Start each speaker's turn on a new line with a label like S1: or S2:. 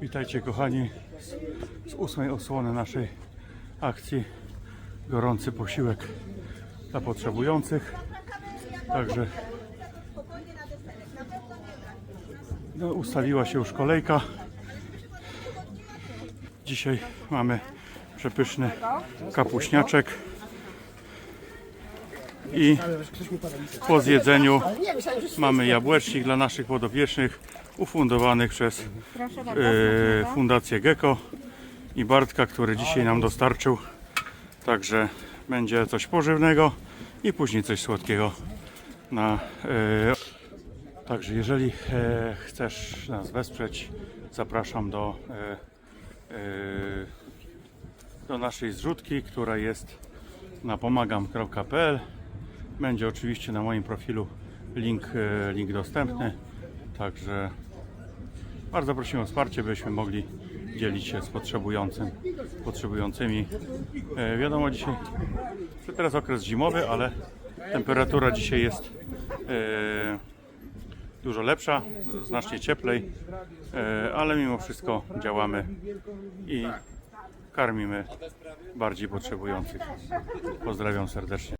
S1: Witajcie kochani z, ósmej osłony naszej akcji Gorący posiłek dla potrzebujących. Także no, ustawiła się już kolejka. Dzisiaj mamy przepyszny kapuśniaczek i po zjedzeniu mamy jabłecznik dla naszych podopiecznych ufundowanych przez e, Fundację Gecko i Bartka, który dzisiaj nam dostarczył. Także będzie coś pożywnego i później coś słodkiego na e, Także jeżeli e, chcesz nas wesprzeć, zapraszam do, e, e, do naszej zrzutki, która jest na pomagam.pl. Będzie oczywiście na moim profilu link, e, link dostępny. Także bardzo prosimy o wsparcie, byśmy mogli dzielić się z potrzebującym, potrzebującymi. E, wiadomo dzisiaj, że teraz okres zimowy, ale temperatura dzisiaj jest e, dużo lepsza, znacznie cieplej, ale mimo wszystko działamy i karmimy bardziej potrzebujących. Pozdrawiam serdecznie.